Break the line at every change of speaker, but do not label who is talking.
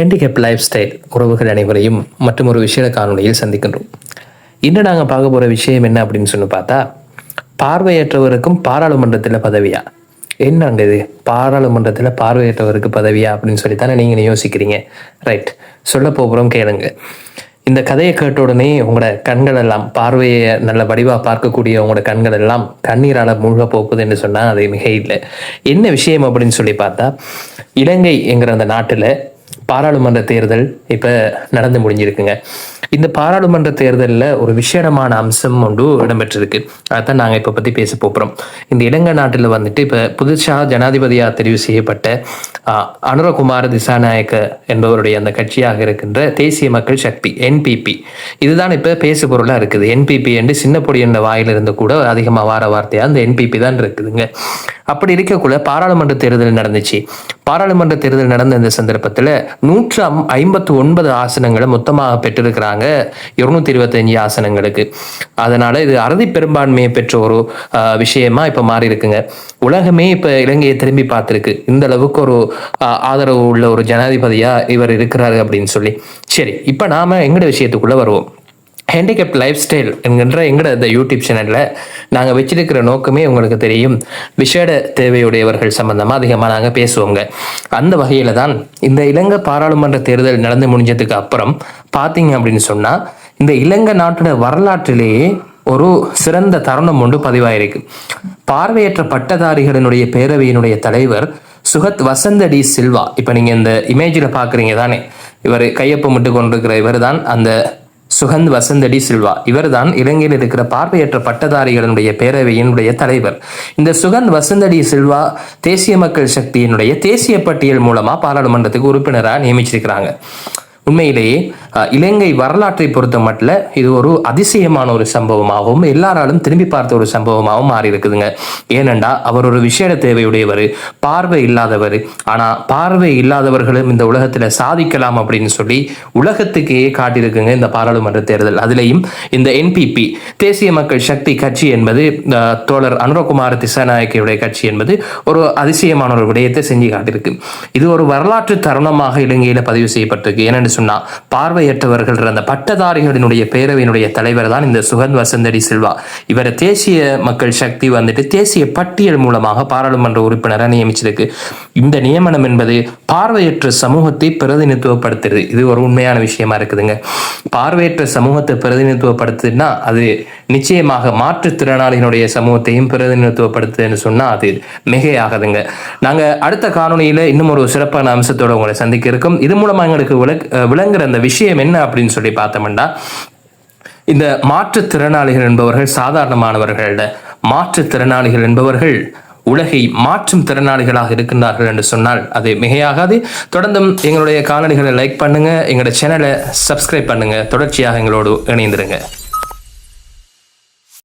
Handicap life style உறவுகள் அனைவரையும் மற்றும் ஒரு விஷய காணொலியில் சந்திக்கின்றோம். இன்று நாங்கள் பார்க்க போகிற விஷயம் என்ன அப்படின்னு சொல்லி பார்த்தா பார்வையற்றவருக்கும் பாராளுமன்றத்தில் பதவியா? என்னங்க இது? பாராளுமன்றத்தில் பார்வையற்றவருக்கு பதவியா அப்படின்னு சொல்லி தானே நீங்கள் யோசிக்கிறீங்க. ரைட் சொல்ல போகிறோம் கேளுங்க. இந்த கதையை கேட்ட உடனே உங்களோட கண்கள் எல்லாம் பார்வையை நல்ல வடிவாக பார்க்கக்கூடிய உங்களோட கண்கள் எல்லாம் கண்ணீரால் மூழ்க போகுது என்று சொன்னால் அது மிக இல்லை. என்ன விஷயம் அப்படின்னு சொல்லி பார்த்தா இலங்கை என்கிற அந்த நாட்டில் பாராளுமன்ற தேர்தல் இப்போ நடந்து முடிஞ்சிருக்குங்க. இந்த பாராளுமன்ற தேர்தலில் ஒரு விசேடமான அம்சம் ஒன்று இடம்பெற்றிருக்கு. அதான் நாங்கள் இப்போ பற்றி பேச போகிறோம் இந்த இலங்கை நாட்டில் வந்துட்டு இப்போ புதுசாக ஜனாதிபதியாக தெரிவு செய்யப்பட்ட ஆஹ், அனுரகுமார திசாநாயக்க என்பவருடைய அந்த கட்சியாக இருக்கின்ற தேசிய மக்கள் சக்தி என்பிபி இதுதான் இப்போ பேசு பொருளாக இருக்குது. என்பிபி என்று சின்ன பொடி என்ற வாயிலிருந்து கூட அதிகமாக வார வார்த்தையாக அந்த என்பிபி தான் இருக்குதுங்க. அப்படி இருக்கக்குள்ள பாராளுமன்ற தேர்தல் நடந்துச்சு. பாராளுமன்ற தேர்தல் நடந்த இந்த சந்தர்ப்பத்தில் நூற்று ஐம்பத்து ஒன்பது ஆசனங்களை மொத்தமாக பெற்றிருக்கிறாங்க இருநூத்தி இருபத்தஞ்சு ஆசனங்களுக்கு. அதனால இது அறுதி பெரும்பான்மையை பெற்ற ஒரு விஷயமா இப்ப மாறி இருக்குங்க. உலகமே இப்ப இலங்கையை திரும்பி பார்த்துருக்கு. இந்த அளவுக்கு ஒரு ஆதரவு உள்ள ஒரு ஜனாதிபதியா இவர் இருக்கிறாரு அப்படின்னு சொல்லி. சரி இப்ப நாம எங்கட விஷயத்துக்குள்ள வருவோம். ஹேண்டிகேப் லைஃப் ஸ்டைல் என்கின்ற எங்கட இந்த யூடியூப் சேனலில் நாங்கள் வச்சிருக்கிற நோக்கமே உங்களுக்கு தெரியும். விஷேட தேவையுடையவர்கள் சம்பந்தமாக அதிகமாக நாங்கள் பேசுவோங்க. அந்த வகையில் தான் இந்த இலங்கை பாராளுமன்ற தேர்தல் நடந்து முடிஞ்சதுக்கு அப்புறம் பார்த்தீங்க அப்படின்னு சொன்னால் இந்த இலங்கை நாட்டோட வரலாற்றிலேயே ஒரு சிறந்த தருணம் ஒன்று பதிவாயிருக்கு. பார்வையற்ற பட்டதாரிகளினுடைய பேரவையினுடைய தலைவர் சுகத் வசந்த டி சில்வா. இப்போ நீங்கள் இந்த இமேஜில் பார்க்குறீங்க தானே. இவர் கையொப்பமிட்டு கொண்டிருக்கிற இவர் தான் அந்த சுகந்த் வசந்தடி சில்வா. இவர்தான் இலங்கையில் இருக்கிற பார்வையற்ற பட்டதாரிகளினுடைய பேரவையினுடைய தலைவர். இந்த சுகந்த் வசந்தடி சில்வா தேசிய மக்கள் சக்தியினுடைய தேசிய பட்டியல் மூலமா பாராளுமன்றத்துக்கு உறுப்பினராக நியமிச்சிருக்கிறாங்க. உண்மையிலேயே இலங்கை வரலாற்றை பொறுத்த மட்டும் இது ஒரு அதிசயமான ஒரு சம்பவமாகவும் எல்லாராலும் திரும்பி பார்த்த ஒரு சம்பவமாகவும் மாறி இருக்குதுங்க ஏனெண்டா அவர் ஒரு விசேட தேவையுடையவர் பார்வை இல்லாதவர். ஆனா பார்வை இல்லாதவர்களும் இந்த உலகத்துல சாதிக்கலாம் அப்படின்னு சொல்லி உலகத்துக்கே காட்டியிருக்குங்க இந்த பாராளுமன்ற தேர்தல். அதுலேயும் இந்த என்பிபி தேசிய மக்கள் சக்தி கட்சி என்பது தோழர் அனுரகுமார் திசாநாயக்கையுடைய கட்சி என்பது ஒரு அதிசயமான ஒரு விடயத்தை செஞ்சு காட்டியிருக்கு. இது ஒரு வரலாற்று தருணமாக இலங்கையில பதிவு செய்யப்பட்டிருக்கு. ஏனென்று சொன்னா பார்வையற்றவர்கள் அந்த பட்டதாரிகளினுடைய பேரவையினுடைய தலைவர் தான் இந்த சுகந்த் வசந்தடி சில்வா. இவரை தேசிய மக்கள் சக்தி வந்துட்டு தேசிய பட்டியல் மூலமாக பாராளுமன்ற உறுப்பினரை நியமிச்சிருக்கு. இந்த நியமனம் என்பது பார்வையற்ற சமூகத்தை பிரதிநிதித்துவப்படுத்துறது. இது ஒரு உண்மையான விஷயமா இருக்குதுங்க. பார்வையற்ற சமூகத்தை பிரதிநிதித்துவப்படுத்துதுன்னா அது நிச்சயமாக மாற்றுத்திறனாளிகளுடைய சமூகத்தையும் பிரதிநிதித்துவப்படுத்துதுன்னு சொன்னா அது மிகையாகுதுங்க. நாங்க அடுத்த காணொளியில இன்னும் ஒரு சிறப்பான அம்சத்தோட உங்களை சந்திக்க இருக்கும். இது மூலமா எங்களுக்கு விளங்குற அந்த விஷயம் என்ன அப்படின்னு சொல்லி பார்த்தோம்னா இந்த மாற்றுத்திறனாளிகள் என்பவர்கள் சாதாரணமானவர்கள் மாற்றுத்திறனாளிகள் என்பவர்கள் உலகை மாற்றும் திறனாளிகளாக இருக்கின்றார்கள் என்று சொன்னால் அது மிகையாகாது. தொடர்ந்தும் எங்களுடைய காணொலிகளை லைக் பண்ணுங்க எங்களோட சேனலை சப்ஸ்கிரைப் பண்ணுங்க. தொடர்ச்சியாக எங்களோடு இணைந்திருங்க.